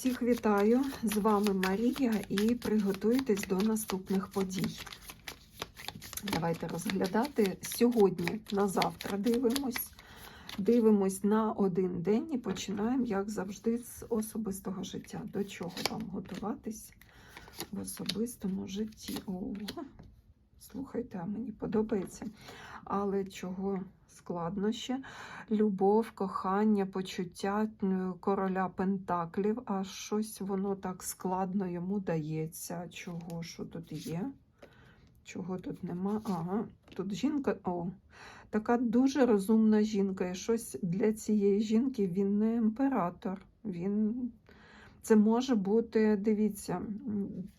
Всіх вітаю! З вами Марія і приготуйтесь до наступних подій. Давайте розглядати сьогодні на завтра дивимось. Дивимось на один день і починаємо, як завжди, з особистого життя. До чого вам готуватись в особистому житті? О, слухайте, а мені подобається. Але чого складно ще? Любов, кохання, почуття короля Пентаклів, а щось воно так складно йому дається. Чого що тут є? Чого тут нема? Ага, тут жінка. О, така дуже розумна жінка. І щось для цієї жінки він не імператор. Він. Це може бути, дивіться,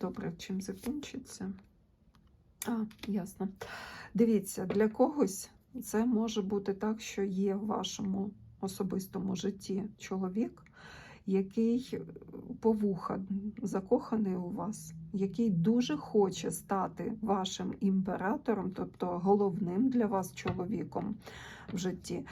добре, чим закінчиться. А, ясно. Дивіться, для когось це може бути так, що є в вашому особистому житті чоловік, який по вуха закоханий у вас, який дуже хоче стати вашим імператором, тобто головним для вас чоловіком в житті.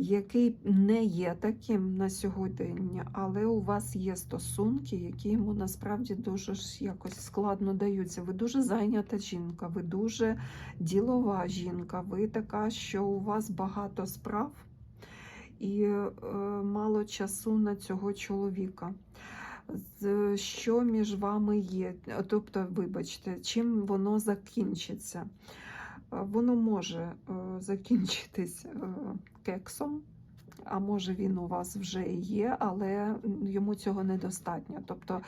Який не є таким на сьогодення, але у вас є стосунки, які йому насправді дуже ж якось складно даються. Ви дуже зайнята жінка, ви дуже ділова жінка, ви така, що у вас багато справ і е, мало часу на цього чоловіка. Що між вами є? Тобто, вибачте, чим воно закінчиться? Воно може е, закінчитись е, кексом, а може він у вас вже є, але йому цього недостатньо. Тобто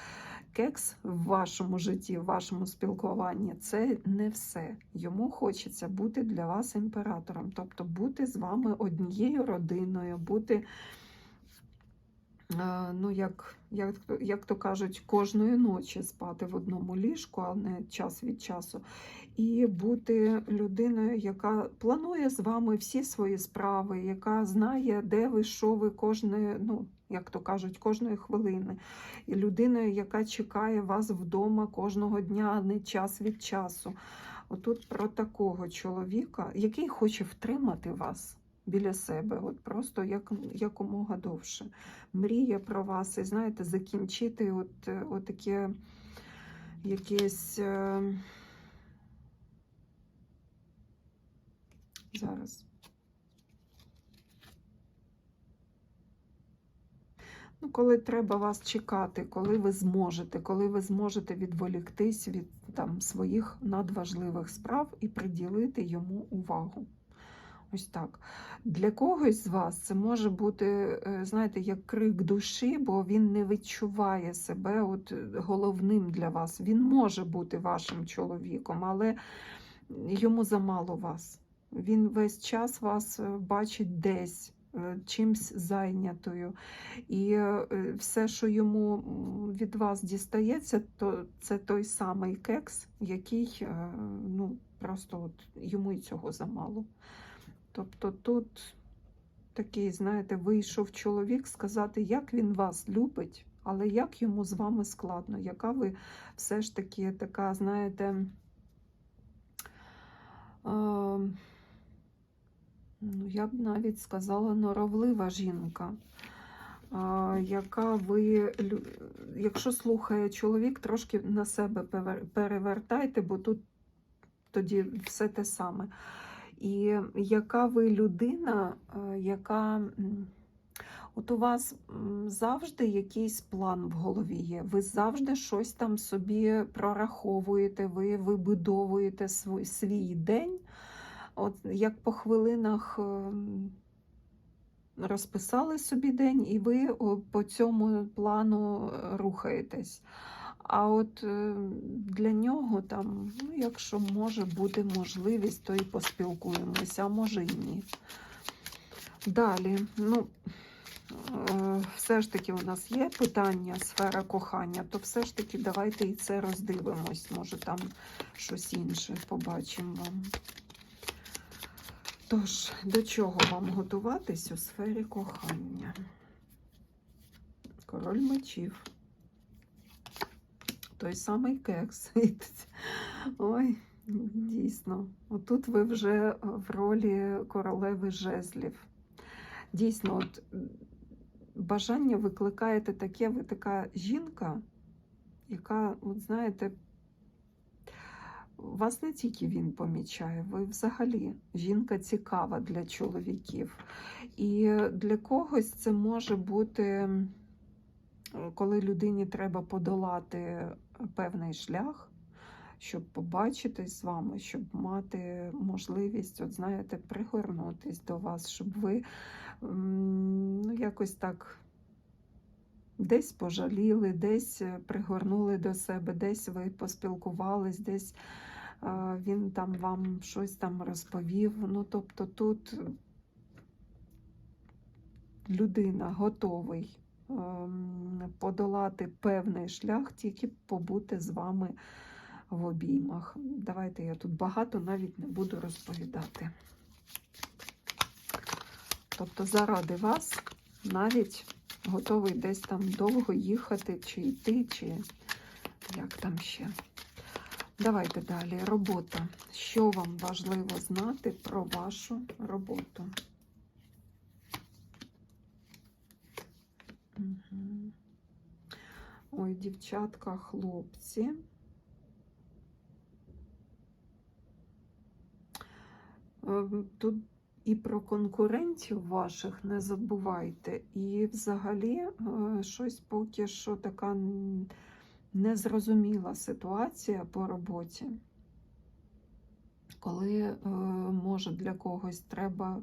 кекс в вашому житті, в вашому спілкуванні це не все. Йому хочеться бути для вас імператором, тобто бути з вами однією родиною, бути. Е, Ну, як, як, як то кажуть, кожної ночі спати в одному ліжку, а не час від часу, і бути людиною, яка планує з вами всі свої справи, яка знає, де ви, що ви кожної, ну, як то кажуть, кожної хвилини. І людиною, яка чекає вас вдома кожного дня, а не час від часу. Отут про такого чоловіка, який хоче втримати вас біля себе, от просто як, якомога довше. Мріє про вас, і знаєте, закінчити от, е, от таке якесь. е, Зараз. Ну, коли треба вас чекати, коли ви зможете, коли ви зможете відволіктись від там, своїх надважливих справ і приділити йому увагу. Ось так. Для когось з вас це може бути, е, знаєте, як крик душі, бо він не відчуває себе от е, головним для вас. Він може бути вашим чоловіком, але йому замало вас. Він весь час вас е, бачить десь, чимсь зайнятою. І все, що йому від вас дістається, то це той самий кекс, який ну, просто от йому і цього замало. Тобто тут такий, знаєте, вийшов чоловік сказати, як він вас любить, але як йому з вами складно, яка ви все ж таки така, знаєте, а, ну, я б навіть сказала, норовлива жінка. Яка ви, якщо слухає чоловік, трошки на себе перевертайте, бо тут тоді все те саме. І яка ви людина, е, яка от у вас завжди якийсь план в голові є. Ви завжди щось там собі прораховуєте, ви вибудовуєте свій, свій день. От як по хвилинах ем, розписали собі день, і ви по цьому плану е, рухаєтесь. А от е, для нього там, ну, якщо може буде можливість, то і поспілкуємося, а може і ні. Далі, ну, е, все ж таки у нас є питання, сфера кохання, то все ж таки давайте і це роздивимось. Може там щось інше побачимо вам. Тож, до чого вам готуватись у сфері кохання? Король мечів. Той самий кекс. Ой, дійсно. Отут ви вже в ролі королеви жезлів. Дійсно, от бажання викликаєте таке, ви така жінка, яка, от знаєте, вас не тільки він помічає, ви взагалі жінка цікава для чоловіків. І для когось це може бути, е, коли людині треба подолати певний шлях, щоб побачитись з вами, щоб мати можливість, от знаєте, пригорнутись до вас, щоб ви ну, якось так десь пожаліли, десь е, пригорнули до себе, десь ви поспілкувались, десь е, він там вам щось там розповів. Ну, тобто тут людина готовий подолати певний шлях, тільки побути з вами в обіймах. Давайте я тут багато навіть не буду розповідати. Тобто, заради вас навіть готовий десь там довго їхати, чи йти, чи як там ще. Давайте далі. Робота. Що вам важливо знати про вашу роботу? Ой, дівчатка, хлопці. Ем, Тут і про конкурентів ваших не забувайте. І взагалі е, щось поки що така незрозуміла ситуація по роботі, коли е, може для когось треба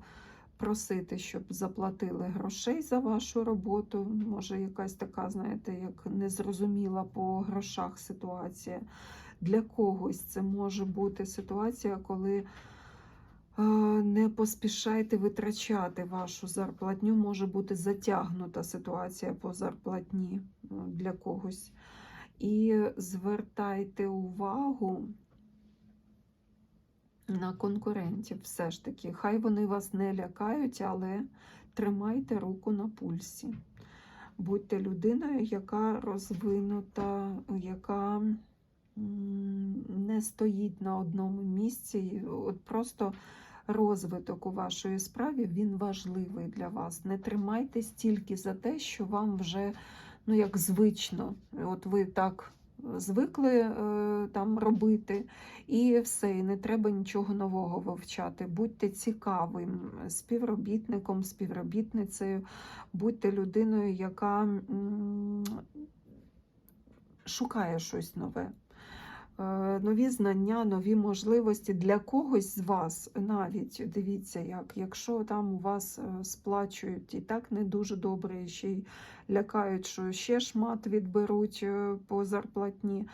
просити, щоб заплатили грошей за вашу роботу. Може, якась така, знаєте, як незрозуміла по грошах ситуація. Для когось це може бути ситуація, коли е, не поспішайте витрачати вашу зарплатню, може бути затягнута ситуація по зарплатні е, для когось. І звертайте увагу на конкурентів все ж таки. Хай вони вас не лякають, але тримайте руку на пульсі. Будьте людиною, яка розвинута, яка не стоїть на одному місці. От просто розвиток у вашої справі він важливий для вас. Не тримайтесь тільки за те, що вам вже ну, як звично. От ви так звикли е, там робити, і все, і не треба нічого нового вивчати. Будьте цікавим співробітником, співробітницею, будьте людиною, яка шукає щось нове. Е, Нові знання, нові можливості для когось з вас навіть дивіться, як якщо там у вас е, сплачують і так не дуже добре, ще й лякають, що ще шмат відберуть е, по зарплатні.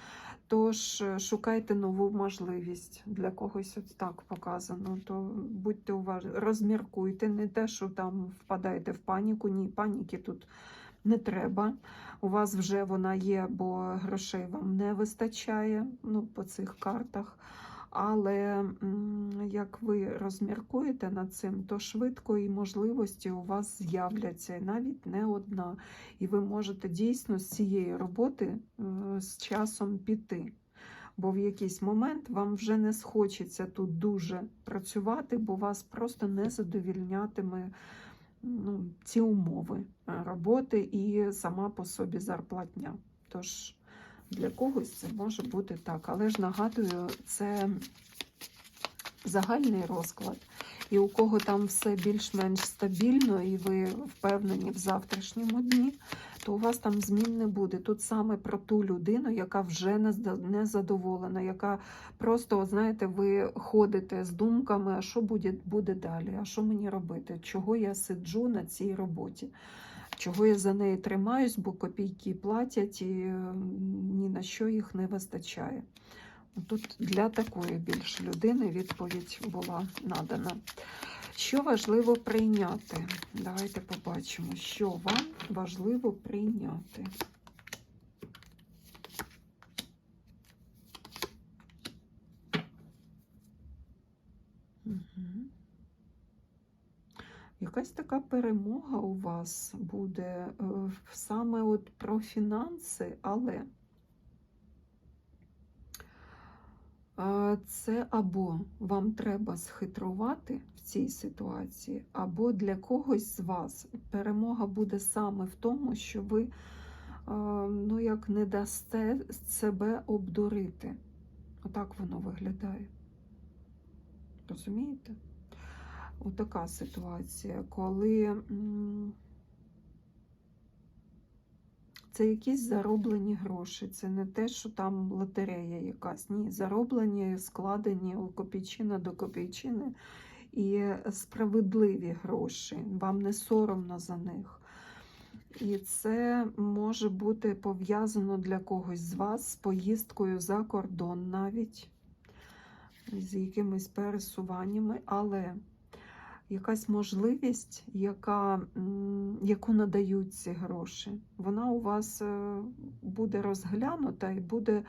Тож шукайте нову можливість для когось от так показано. То будьте уважні, розміркуйте, не те, що там впадаєте в паніку. Ні, паніки тут не треба. У вас вже вона є, бо грошей вам не вистачає ну, по цих картах. Але як ви розміркуєте над цим, то швидко і можливості у вас з'являться, і навіть не одна. І ви можете дійсно з цієї роботи е, з часом піти. Бо в якийсь момент вам вже не схочеться тут дуже працювати, бо вас просто не задовільнятиме ну, ці умови е, роботи і сама по собі зарплатня. Тож для когось це може бути так. Але ж нагадую, це загальний розклад. І у кого там все більш-менш стабільно, і ви впевнені в завтрашньому дні, то у вас там змін не буде. Тут саме про ту людину, яка вже не задоволена, яка просто, знаєте, ви ходите з думками, а що буде, буде далі, а що мені робити, чого я сиджу на цій роботі. Чого я за неї тримаюсь, бо копійки платять і ні на що їх не вистачає. Тут для такої більш людини відповідь була надана. Що важливо прийняти? Давайте побачимо, що вам важливо прийняти. Якась така перемога у вас буде е, саме от про фінанси, але Е, Це або вам треба схитрувати в цій ситуації, або для когось з вас перемога буде саме в тому, що ви ну, як не дасте себе обдурити. Отак воно виглядає. Розумієте? Отака ситуація, коли це якісь зароблені гроші. Це не те, що там лотерея якась. Ні, зароблені, складені у копійчина до копійчини і справедливі гроші. Вам не соромно за них. І це може бути пов'язано для когось з вас з поїздкою за кордон навіть, з якимись пересуваннями, але якась можливість, яка, яку надають ці гроші, вона у вас е, буде розглянута і буде.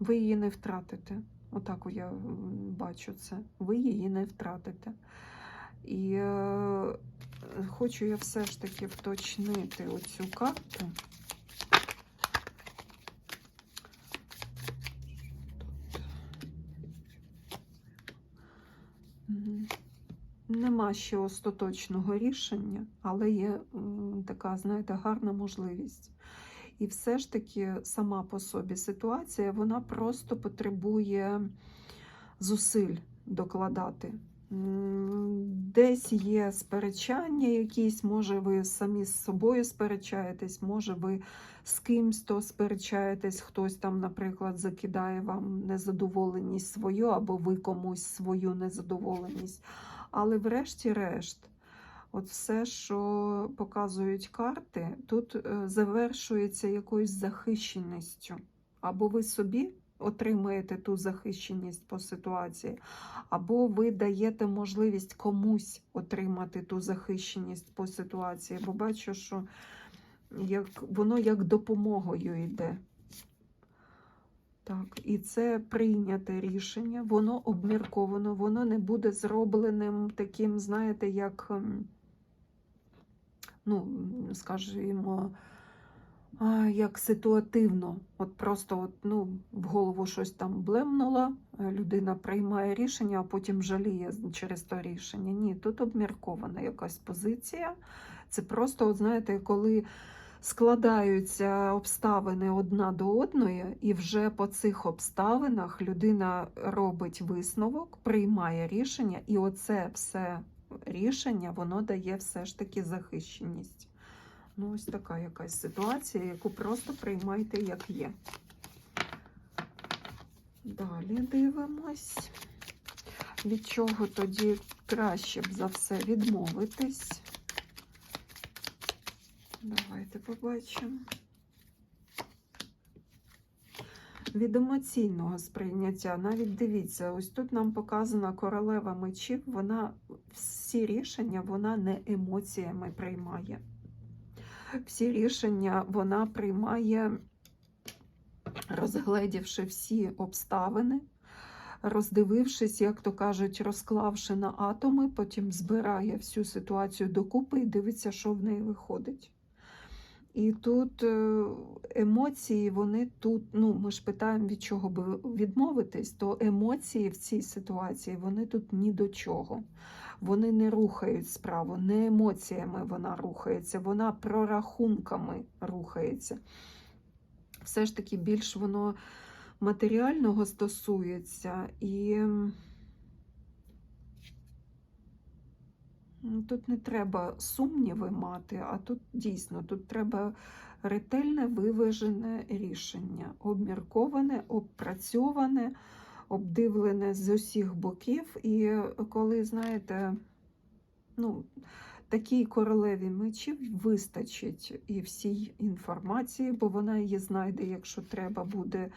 Ви її не втратите. Отак я бачу це. Ви її не втратите. І е, хочу я все ж таки вточнити оцю карту. Нема ще остаточного рішення, але є така, знаєте, гарна можливість. І все ж таки сама по собі ситуація, вона просто потребує зусиль докладати. Десь є сперечання якісь, може ви самі з собою сперечаєтесь, може ви з кимсь то сперечаєтесь, хтось там, наприклад, закидає вам незадоволеність свою, або ви комусь свою незадоволеність. Але врешті-решт, от все, що показують карти, тут е, завершується якоюсь захищеністю. Або ви собі отримаєте ту захищеність по ситуації, або ви даєте можливість комусь отримати ту захищеність по ситуації. Бо бачу, що як, воно як допомогою йде. Так, і це прийняте рішення, воно обмірковано, воно не буде зробленим таким, знаєте, як, ем, ну, скажімо, а, як ситуативно. От просто от, ну, в голову щось там блемнуло, е, людина приймає рішення, а потім жаліє через то рішення. Ні, тут обміркована якась позиція. Це просто, от, знаєте, коли складаються обставини одна до одної, і вже по цих обставинах людина робить висновок, приймає рішення, і оце все рішення воно дає все ж таки захищеність. Ну, ось така якась ситуація, яку просто приймайте як є. Далі дивимось. Від чого тоді краще б за все відмовитись? Давайте побачимо. Від емоційного сприйняття, навіть дивіться, ось тут нам показана королева мечів, вона всі рішення вона не емоціями приймає. Всі рішення вона приймає, розгледівши всі обставини, роздивившись, як то кажуть, розклавши на атоми, потім збирає всю ситуацію докупи і дивиться, що в неї виходить. І тут е, емоції, вони тут, ну, ми ж питаємо, від чого би відмовитись, то емоції в цій ситуації, вони тут ні до чого. Вони не рухають справу, не емоціями вона рухається, вона прорахунками рухається. Все ж таки більш воно матеріального стосується і. Ну, Тут не треба сумніви мати, а тут дійсно тут треба ретельне виважене рішення, обмірковане, обпрацьоване, обдивлене з усіх боків. І коли, знаєте, ну, такій королеві мечів вистачить і всій інформації, бо вона її знайде, якщо треба буде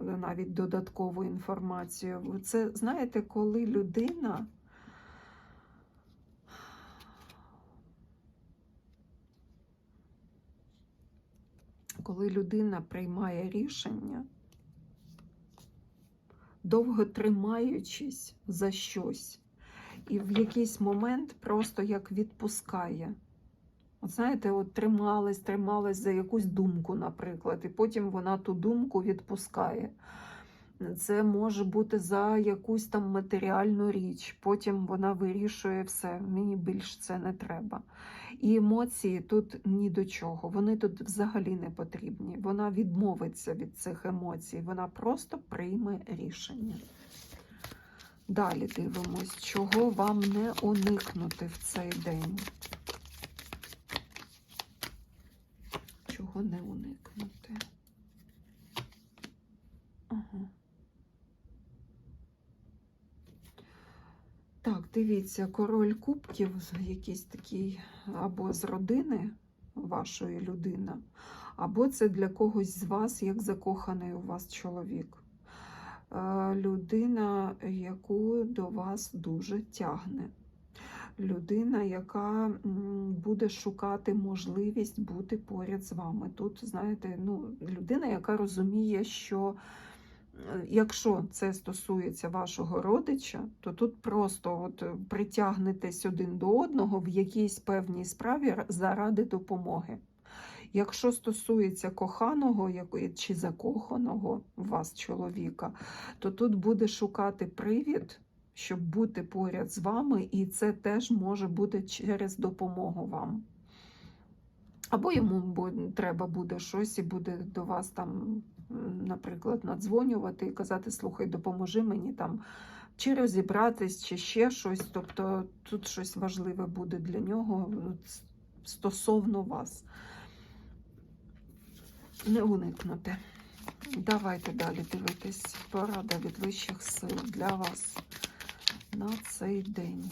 навіть додаткову інформацію. Це, знаєте, коли людина. коли людина приймає рішення, довго тримаючись за щось, і в якийсь момент просто як відпускає. От знаєте, от трималась, трималась за якусь думку, наприклад, і потім вона ту думку відпускає. Це може бути за якусь там матеріальну річ. Потім вона вирішує все, мені більш це не треба. І емоції тут ні до чого. Вони тут взагалі не потрібні. Вона відмовиться від цих емоцій, вона просто прийме рішення. Далі дивимось, чого вам не уникнути в цей день. Чого не уникнути? Ага. Так, дивіться, король кубків, якийсь такий, або з родини вашої людина, або це для когось з вас, як закоханий у вас чоловік. Е, Людина, яку до вас дуже тягне. Людина, яка буде шукати можливість бути поряд з вами. Тут, знаєте, ну, людина, яка розуміє, що якщо це стосується вашого родича, то тут просто от е, притягнетесь один до одного в якійсь певній справі заради допомоги. Якщо стосується коханого чи закоханого вас чоловіка, то тут буде шукати привід, щоб бути поряд з вами, і це теж може бути через допомогу вам. Або йому треба буде щось і буде до вас там, наприклад, надзвонювати і казати: слухай, допоможи мені там чи розібратись, чи ще щось. Тобто тут щось важливе буде для нього стосовно вас. Не уникнути. Давайте далі дивитись. Порада від вищих сил для вас на цей день.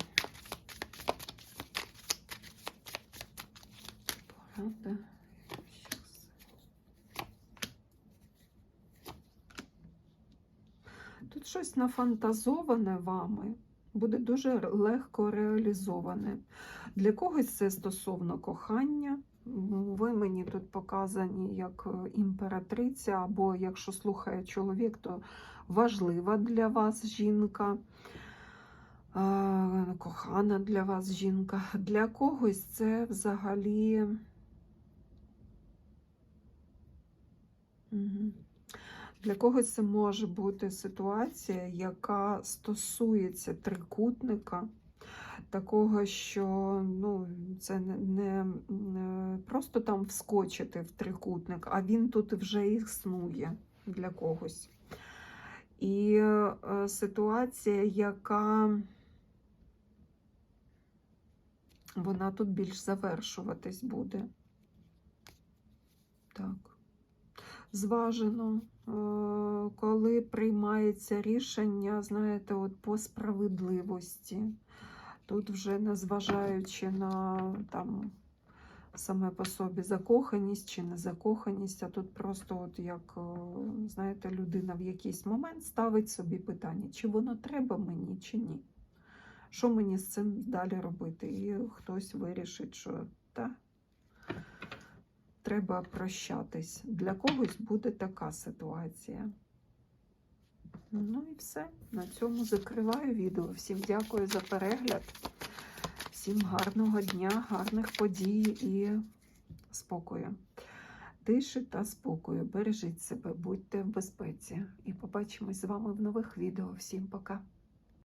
Порада від вищих сил. Тут щось нафантазоване вами буде дуже легко реалізоване. Для когось це стосовно кохання. Ви мені тут показані як е, імператриця, або якщо слухає чоловік, то важлива для вас жінка, е, кохана для вас жінка. Для когось це взагалі. Мгм. Для когось це може бути ситуація, яка стосується трикутника, такого, що ну, це не, не, просто там вскочити в трикутник, а він тут вже існує для когось. І е, ситуація, яка вона тут більш завершуватись буде. Так. Зважено, е, коли приймається рішення, знаєте, от по справедливості. Тут вже незважаючи на там саме по собі закоханість чи не закоханість, а тут просто, от як, е, знаєте, людина в якийсь момент ставить собі питання, чи воно треба мені, чи ні. Що мені з цим далі робити? І хтось вирішить, що та, треба прощатись. Для когось буде така ситуація. Ну і все. На цьому закриваю відео. Всім дякую за перегляд. Всім гарного дня, гарних подій і спокою. Тиші та спокою. Бережіть себе, будьте в безпеці. І побачимось з вами в нових відео. Всім пока!